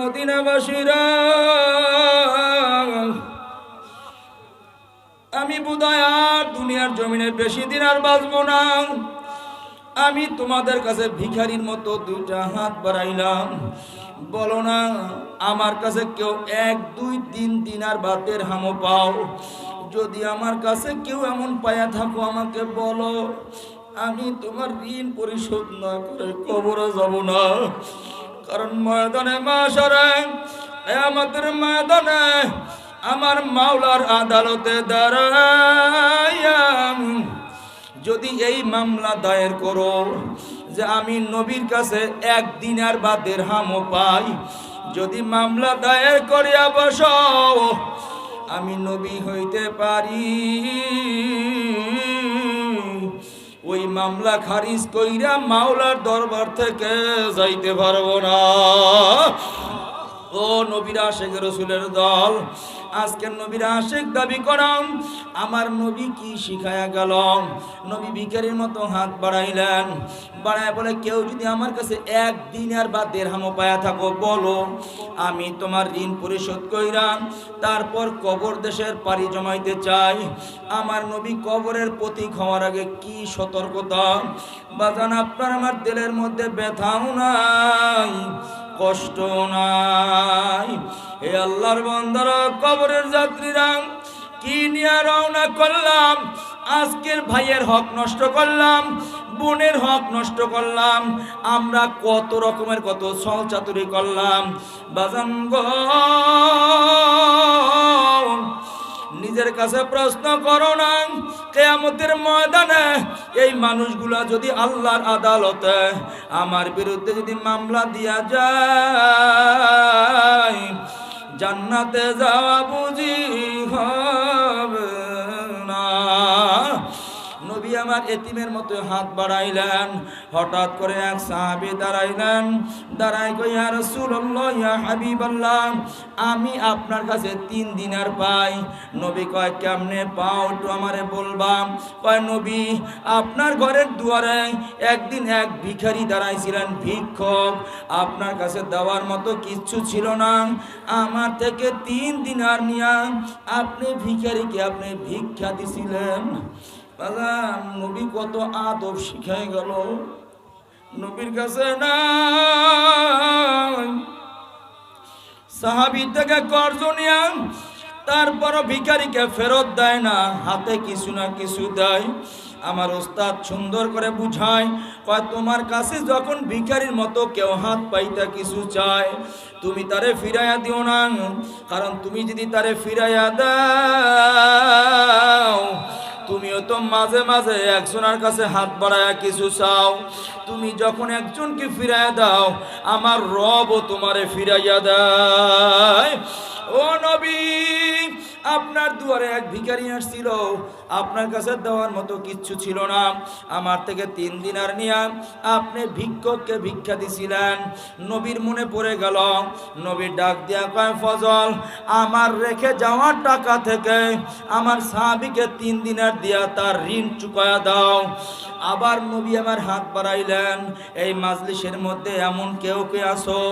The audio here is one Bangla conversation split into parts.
মদিনাবাসীরা। আমি বোধহয় আর দুনিয়ার জমিনে বেশি দিন আর বাঁচবো না। আমি তোমাদের কাছে ভিখারির মতো দুইটা হাত বাড়াইলাম। বলো না, আমার কাছে কেউ এক, দুই, তিন দিন আর বাতের হামো পাও। যদি আমার কাছে কেউ এমন পায়া থাকো আমাকে বলো, আমি তোমার ঋণ পরিশোধ না করে কবরে যাব না। কারণ ময়দানে মাসারে আমাদের ময়দানে আমার মাওলার আদালতে দাঁড়াইয়া যদি এই মামলা দায়ের করো যে আমি নবীর কাছে একদিন আর বা দেড়হামও পাই, যদি মামলা দায়ের করিয়া বস, আমি নবী হইতে পারি। ওই মামলা খারিজ কইরা মাওলার দরবার থেকে যাইতে পারব না। ও নবীরা, শেখ রসুলের দল আজকের নবীরা আশেক দাবি করাম, আমার নবী কি শিখায়া গেল? নবী ভিখারির মতো হাত বাড়াইলেন, বাড়ায় বলে, কেউ যদি আমার কাছে একদিন আর বা দেড়হামো পায়া থাকো, বলো, আমি তোমার ঋণ পরিশোধ কইরাম তারপর কবর দেশের পাড়ি জমাইতে চাই। আমার নবী কবরের প্রতীক হওয়ার আগে কি সতর্কতা? বাজান, আপনার আমার দিলের মধ্যে ব্যথাও নাই। কষ্ট নাই। এ আল্লাহর বন্দারা, কবরের যাত্রীরা, কি নিয়ে রওনা করলাম? আজকের ভাইয়ের হক নষ্ট করলাম, বোনের হক নষ্ট করলাম, আমরা কত রকমের কত ছল চাতুরি করলাম। বাজান নিজের কাছে প্রশ্ন করো না। কেয়ামতের ময়দানে এই মানুষগুলা যদি আল্লাহর আদালতে আমার বিরুদ্ধে যদি মামলা দিয়া যায়, জান্নাতে যাওয়া বুঝি হবে আমার এতিমের মতো হাত বাড়াইলেন। হঠাৎ করে এক সাহাবি দাঁড়াইলেন। দাঁড়াই কইয়া রাসূলুল্লাহ, ইয়া আমি আপনার কাছে তিন দিনার পাই। নবী কয়, কেমনে পাও একটু আমারে বলবাম কয়, নবী, আপনার ঘরের দুয়ারে একদিন এক ভিখারি দাঁড়াইছিলেন ভিক্ষক। আপনার কাছে দেওয়ার মতো কিচ্ছু ছিল না। আমার থেকে তিন দিনার নিয়া আপনি ভিখারিকে আপনি ভিক্ষা দিছিলেন। নবী কত আদব শিখাই গেল। নবীর কাছে না সাহাবি থেকে কর্জ নিয়া তারপরও ভিখারিকে ফেরত দেয় না, হাতে কিছু না কিছু দেয়। আমার ওস্তাদ সুন্দর করে বুঝায়, কয়, তোমার কাছে যখন ভিখারির মতো কেউ হাত পাইতা কিছু চায়, তুমি তারে ফিরাইয়া দিও না। কারণ তুমি যদি তারে ফিরাইয়া দাও তুমিও তো মাঝে মাঝে একজনের কাছে হাত বাড়ায় কিছু চাও। তুমি যখন একজনকে ফিরাইয়া দাও, আমার রবও তোমারে ফিরাইয়া দেয়। ও নবী, আপনার দুয়ারে এক ভিখারি আসছিল। আপনার কাছে দেওয়ার মতো কিচ্ছু ছিল না। আমার থেকে তিন দিনার নিয়া আপনি ভিক্ষককে ভিক্ষা দিছিলেন। নবীর মনে পড়ে গেল, নবীর ডাক দিয়া কয়, ফজল, আমার রেখে যাওয়ার টাকা থেকে আমার সাহাবিকে তিন দিনার দিয়া তার ঋণ চুকায়া দাও। আবার নবী আমার হাত বাড়াইলেন, এই মাজলিসের মধ্যে এমন কেউ কে আসো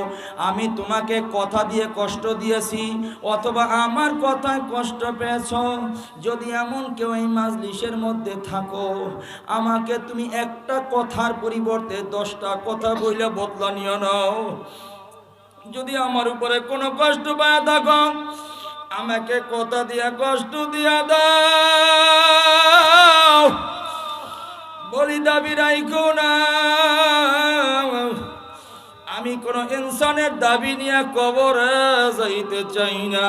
আমি তোমাকে কথা দিয়ে কষ্ট দিয়েছি, অথবা আমার কথায় কষ্ট পেয়েছ? যদি এমন কেউ এই মাজলিসের মধ্যে থাকো। আমাকে তুমি একটা কথার পরিবর্তে দশটা কথা বইলে বদলা নিও নাও। যদি আমার উপরে কোনো কষ্ট পায় থাকো আমাকে কথা দিয়া কষ্ট দিয়া দাও। বলি দাবি রাইখো না। আমি কোনো ইনসানের দাবি নিয়ে কবরে যাইতে চাই না।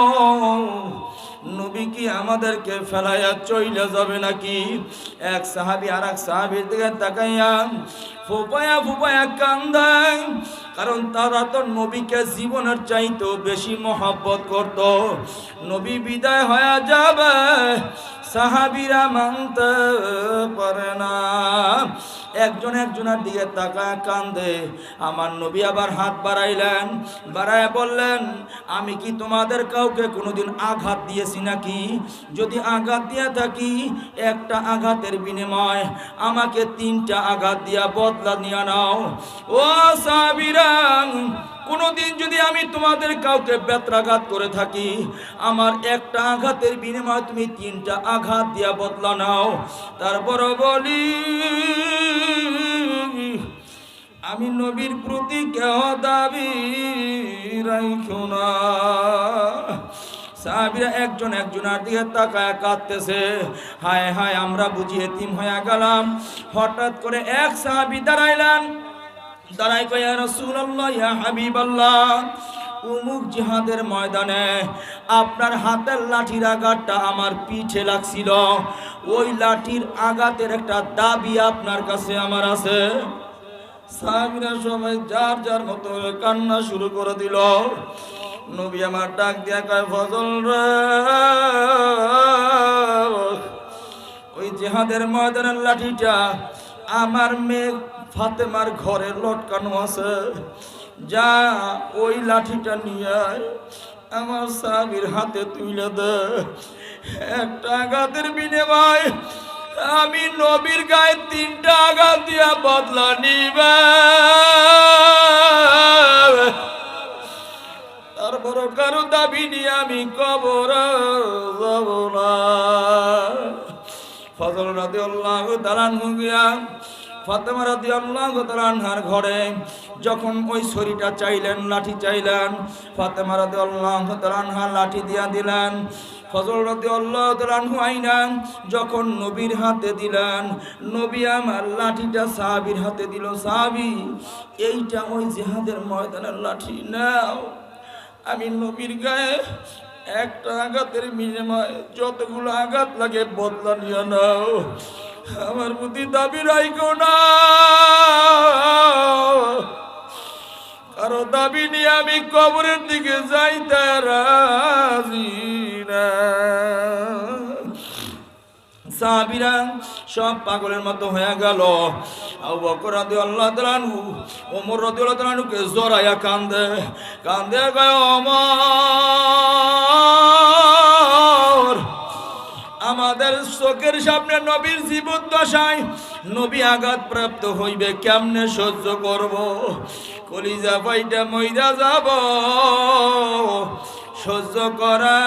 নবী কি আমাদেরকে ফেলাইয়া চইলে যাবে নাকি? এক সাহাবি আর এক সাহাবির দিকে তাকাইয়া ফুপায়া ফুপায়া কান্দায়, কারণ তারা তো নবীকে জীবনের চাইতেও বেশি মহাব্বত করত। নবী বিদায় হয়ে যাবে, সাহাবিরা মানতে পারে না। একজন একজনের দিকে তাকায়, কান্দে। আমার নবী আবার হাত বাড়াইলেন, বাড়ায় বললেন, আমি কি তোমাদের কাউকে কোনোদিন আঘাত দিয়েছি নাকি? যদি আঘাত দিয়ে থাকি, একটা আঘাতের বিনিময় আমাকে তিনটা আঘাত দিয়া বদলা নিয়ে নাও। ও সাবিরাং কোনোদিন যদি আমি তোমাদের কাউকে বেত্রাঘাত করে থাকি, আমার একটা আঘাতের বিনিময়ে তুমি তিনটা আঘাত দিয়া বদলা নাও। তারপর বলি, আমি নবীর প্রতি কেহ দাবি রাখো না। সাহাবিরা একজন একজনের দিকে তাকায়, কাঁদতেছে। হায় হায়, আমরা বুঝি এতিম হয়ে গেলাম। হঠাৎ করে এক সাহাবি দাঁড়াইলেন। দাঁড়াই কয়া রসুল্লাহ ইয়া হাবিবাল্লাহ, উমুক জিহাদের ময়দানে আপনার হাতের লাঠির আঘাতটা আমার পিঠে লাগছিল। ওই লাঠির আঘাতের একটা দাবি আপনার কাছে আমার আছে। সাহাবিরা সবাই যার যার মতো কান্না শুরু করে দিল। নবী আমার ডাক দিয়া কয়, ফজল ওই জেহাদের ময়দানের লাঠিটা আমার মেয়ে ফাতেমার ঘরে লটকানো আছে। যা ওই লাঠিটা নিয়ে আমার স্বামীর হাতে তুলে দে। একটা আঘাতের বিনিময় আমি নবীর গায়ে তিনটা আঘাত দিয়া বদলা নিবে। তারপর কারও দাবি নিয়ে আমি কবর যাব না। ফজল রাদি আল্লাহ দালান গিয়া ফাতেমা রাদি আল্লাহ তালানহার ঘরে যখন ওই ছড়িটা চাইলেন, লাঠি চাইলেন, ফাতেমা রাদি আল্লাহ লাঠি দিয়া দিলেন, ফজল রাদি আল্লাহ আইনান যখন নবীর হাতে দিলেন, নবী আমার লাঠিটা সাহাবির হাতে দিল, সাহাবি, এইটা ওই জেহাদের ময়দানের লাঠি, নাও। আমি নবীর গায়ে একটা আঘাতের বিনিময়ে যতগুলো আঘাত লাগে বদলা নিয়ে নাও। আমার প্রতি দাবি রাইকো না। কারও দাবি নিয়ে আমি কবরের দিকে যাইতে রাজি না। সব পাগলের মতো হয়ে গেল। কান্দে। কান্দে গায় ওমর! আমাদের চোখের সামনে নবীর জীবন দশায় নবী আঘাত প্রাপ্ত হইবে কেমনে সহ্য করব? কলিজা পাইটা মইদা যাব, সহ্য করা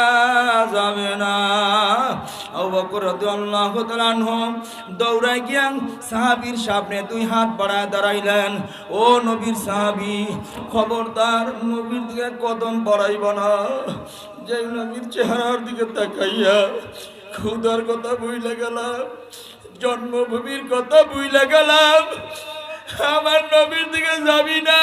যাবে না। দৌড়াই গিয়া সাহাবির সামনে দুই হাত বাড়ায় দাঁড়াইলেন। ও নবীর সাহাবি, খবরদার, নবীর দিকে কদম বাড়াইব না। যে নবীর চেহারার দিকে তাকাইয়া খুদার কথা বুঝলে গেলাম, জন্মভূমির কথা বুঝলে গেলাম, আমার নবীর দিকে যাবি না।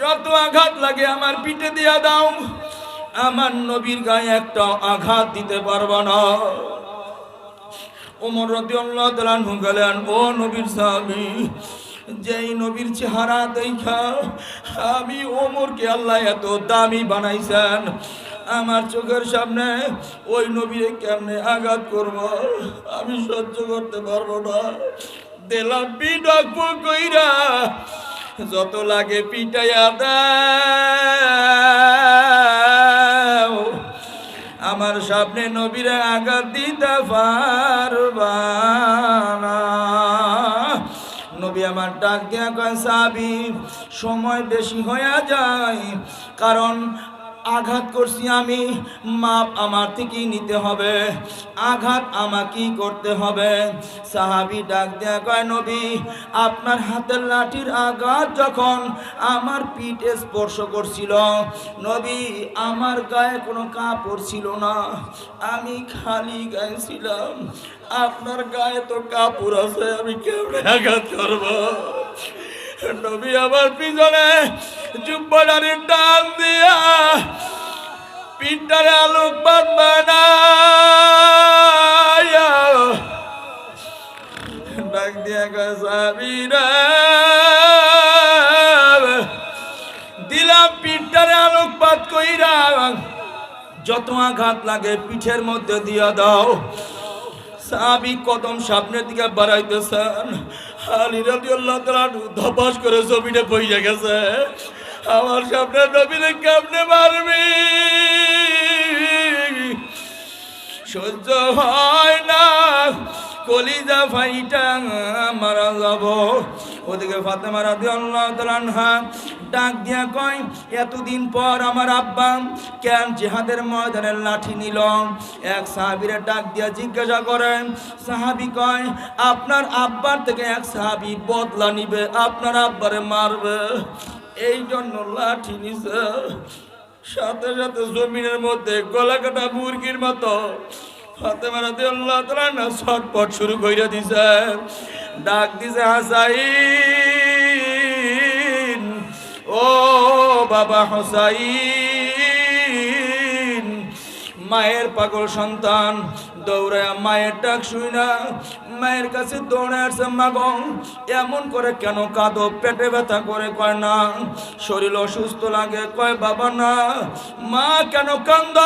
যত আঘাত লাগে আমার পিঠে দিয়া দাও, আমার নবীর গায়ে একটা আঘাত দিতে পারব না। ওমর তাআলা আনহু গেলেন ও নবীর সাহাবী যেই নবীর চেহারা দেখা, আমি ওমরকে আল্লাহ এত দামি বানাইছেন। আমার চোখের সামনে ওই নবীরে কেমনে আঘাত করব, আমি সহ্য করতে পারব না। দিলাম পিডক কইরা যত লাগে পিটাইয়া দাও। আমার সামনে নবীরে আঘাত দিতে পারবা না। আমার ডাক দিয়া কয় সাবি সময় বেশি হয়ে যায়। কারণ আঘাত করছি আমি। মাপ আমার থেকেই নিতে হবে। আঘাত আমাকেই করতে হবে। সাহাবি ডাক দেয়া কয়, নবী, আপনার হাতের লাঠির আঘাত যখন আমার পিঠে স্পর্শ করছিল, নবী, আমার গায়ে কোনো কাপড় ছিল না। আমি খালি গায়ে ছিলাম আপনার গায়ে তো কাপড় আছে, আমি কেমনে আঘাত করব? নবী আমার পিছনে জুব্বাডারির ডাল দিয়া পিঠটারে আলোকপাত বানায়া ডাক দিয়া গাছাবিরা দিলাম পিঠটারে আলোকপাত কইরা। যত আঘাত লাগে পিঠের মধ্যে দিয়া দাও। সাহাবি কদম সামনের দিকে বাড়াইতেছেন। আলী রাদিয়াল্লাহু তাআলা ধপাস করে জমিনে পইয়া গেছে। আমার সামনে নবীরে কেমনে মারবি? সহ্য হয় না। কলিজা ফাইটা মারা যাব। ওদিকে ফাতেমা রাদিয়াল্লাহু তাআলা আনহা ডাক দিয়া কয়, এতদিন পর আমার আব্বা কেন জিহাদের ময়দানের লাঠি নিল? এক সাহাবীরে ডাক দিয়া জিজ্ঞাসা করেন সাহাবি কয়, আপনার আব্বার থেকে এক সাহাবি বদলা নিবে, আপনার আব্বারে মারবে। এই জন্য লাঠি নিছে। সাথে সাথে জমিনের মধ্যে গলা কাটা মুরগির মতো ফাতেমা রাদিয়াল্লাহু তাআলা না ছটপট শুরু কইরা দিছে। ডাক দিছে, হাসাইন! ও বাবা হোসাইন, মায়ের পাগল সন্তান, দৌড়ায় মায়ের ডাক শুই না, মায়ের কাছে দৌড়ে আসছে মাগো এমন করে কেন কাঁদো? পেটে ব্যথা করে কয় না, শরীর অসুস্থ লাগে কয় বাবা না, মা কেন কান্দ?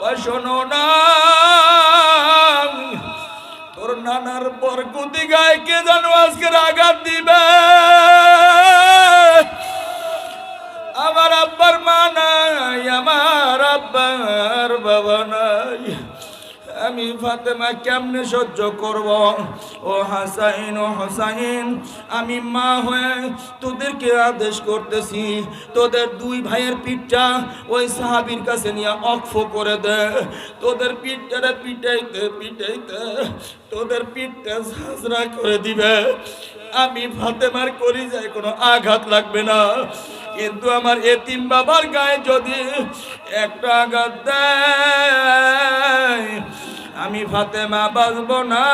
কয় শোনো না, তোর নানার বরকুতি গায়ে কে জানো আজকের আঘাত দিবে? আমার আব্বার মা নাই, আমার আব্বার বাবা নাই। আমি ফাতেমা কেমনে সহ্য করব? ও হাসাইন ও হাসাইন, আমি মা হয়ে তোদেরকে আদেশ করতেছি, তোদের দুই ভাইয়ের পিঠটা ওই সাহাবির কাছে নিয়ে অক্ষ করে দে। তোদের পিঠটারে পিটাইতে পিটাইতে তোদের পিঠটা ঝাঁঝরা করে দিবে। আমি ফাতেমার করি যাই কোনো আঘাত লাগবে না। কিন্তু আমার এতিম বাবার গায়ে যদি একটা আঘাত দেয়, আমি ফাতেমা বাঁচব না,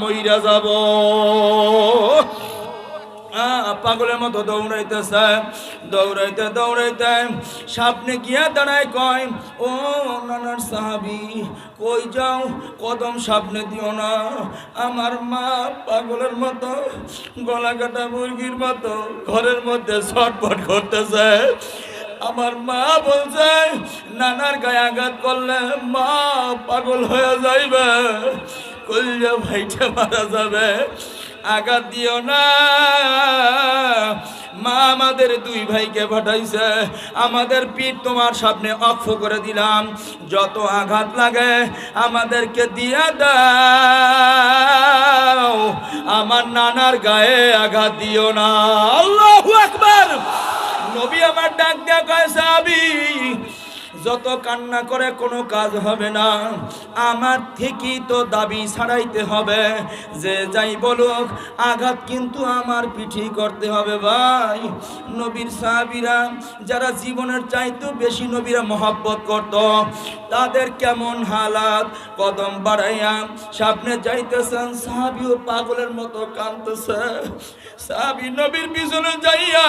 মইরা যাব। পাগলের মতো দৌড়াইতেছে, দৌড়াইতে দৌড়াইতে সামনে গিয়া দাঁড়ায় কয়, ও নানার সাহাবি, কই যাও, কদম সামনে দিও না, আমার মা পাগলের মতো গলা কাটা মুরগির মতো ঘরের মধ্যে ছটপট করতেছে। আমার মা বলছে, নানার গায়ে আঘাত করলে মা পাগল হয়ে যাইবে কল্যা ভাইটা মারা যাবে। আঘাত দিও না। মা আমাদের দুই ভাইকে পাঠাইছে। আমাদের পিঠ তোমার সামনে অক্ষ করে দিলাম। যত আঘাত লাগে আমাদেরকে দিয়া দাও। আমার নানার গায়ে আঘাত দিও না। আল্লাহু আকবার। নবী আমার ডাক দেয়া কয় সাহাবী যত কান্না করে কোনো কাজ হবে না। আমার থেকেই তো দাবি ছাড়াইতে হবে। যে যাই বলুক, আঘাত কিন্তু আমার পিঠি করতে হবে ভাই। নবীর সাহাবিরা যারা জীবনের চাইতেও বেশি নবীরা মহব্বত করত, তাদের কেমন হালাত? কদম বাড়াইয়া সামনে যাইতেছেন, সাহাবিও পাগলের মতো কাঁদতেছে। সাহাবি নবীর পিছনে যাইয়া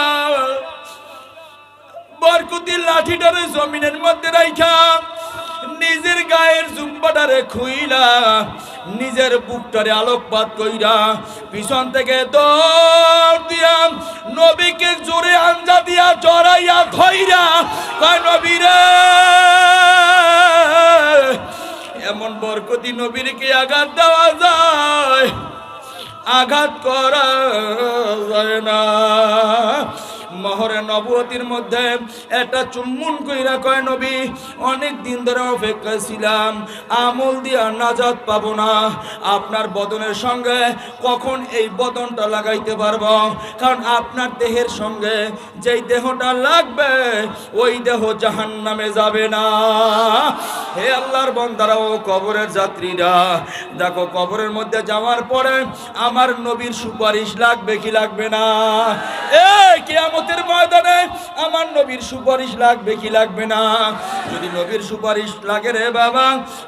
বরকুতির লাঠিটারে জমিনের মধ্যে রাইখা, নিজের গায়ের জুম্বাটারে খুইলা, নিজের বুকটারে আলোকপাত কইরা পিছন থেকে দৌড় দিয়া নবীকে জোরে আঞ্জা দিয়া চড়াইয়া খইরা কয় নবীরে এমন বরকতি নবীরকে আঘাত দেওয়া যায়? আঘাত করা যায় না। মহরে নবতির মধ্যে একটা চুম্বন কইরা কয়, নবী, অনেক দিন ধরে অপেক্ষা ছিলাম, আমল দিয়া নাজাত পাবো না। আপনার বদনের সঙ্গে কখন এই বদনটা লাগাইতে পারব? কারণ আপনার দেহের সঙ্গে যেই দেহটা লাগবে, ওই দেহ জাহান নামে যাবে না। হে আল্লাহর বন্দারা, ও কবরের যাত্রীরা, দেখো কবরের মধ্যে যাওয়ার পরে আমার নবীর সুপারিশ লাগবে কি লাগবে না? এ, কিয়ামতের ময়দানে, আমার নবীর সুপারিশ লাগবে কি লাগবে না? যদি নবীর সুপারিশ লাগে রে বাবা,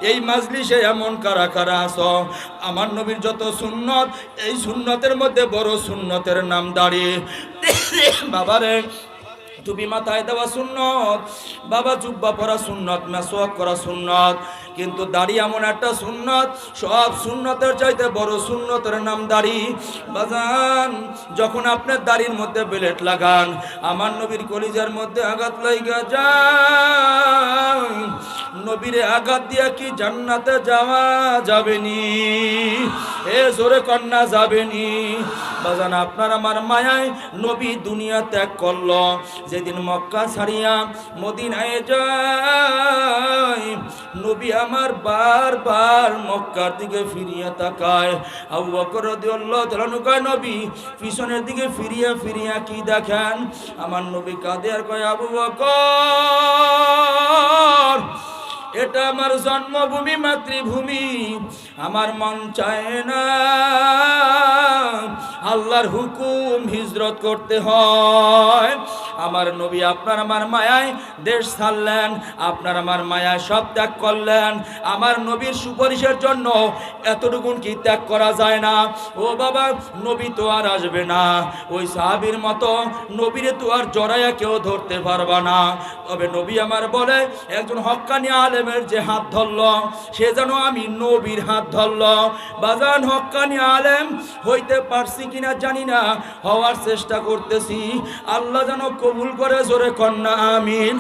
এই মাজলিসে এমন কারা কারা আছো? আমার নবীর যত সুন্নত, এই সুন্নতের মধ্যে বড় সুন্নতের নাম দাঁড়িয়ে বাবারে টুপি মাথায় দেওয়া সুন্নত, বাবা জুব্বা পরা সুন্নত মেসওয়াক করা সুন্নত। কিন্তু দাড়ি এমন একটা সুন্নত, সব সুন্নতের চাইতে বড় সুন্নতের নাম দাড়ি। বাজান, যখন আপনার দাড়ির মধ্যে বেলেট লাগান, আমার নবীর কলিজার মধ্যে আঘাত লাইগা যায়। নবীরে আঘাত দিয়া কি জান্নাতে যাওয়া যাবেনি? এ জোরে কন্যা যাবেনি? বাজান, আপনার আমার মায়ায় নবী দুনিয়া ত্যাগ করল। যেদিন মক্কা ছাড়িয়া মদিনায় যায় নবী আমার বারবার মক্কার দিকে ফিরিয়া তাকায়। আবু বকর রাদিয়াল্লাহু তাআলা কয়, নবী, পিছনের দিকে ফিরিয়া ফিরিয়া কি দেখেন? আমার নবী কাঁদে আর কয়, আবু বকর, এটা আমার জন্মভূমি, মাতৃভূমি। আমার মন চায় না আল্লাহর হুকুম হিজরত করতে হয়। আমার নবী আপনার আমার মায়ায় দেশ ছাড়লেন, আপনার আমার মায়ায় সব ত্যাগ করলেন। আমার নবীর সুপারিশের জন্য এতটুকুন কি ত্যাগ করা যায় না? ও বাবা, নবী তো আর আসবে না। ওই সাহাবীর মতো নবীরে তো আর জড়াইয়া কেউ ধরতে পারবা না। তবে নবী আমার বলে, একজন হক্কানি আলেমের যে হাত ধরল, সে যেন আমি নবীর হাত ধরল। বাজান হক্কানি আলেম, হইতে পারছি কিনা জানি না, হওয়ার চেষ্টা করতেছি। আল্লাহ যেন কবুল করে জোরে কন্যা আমিন।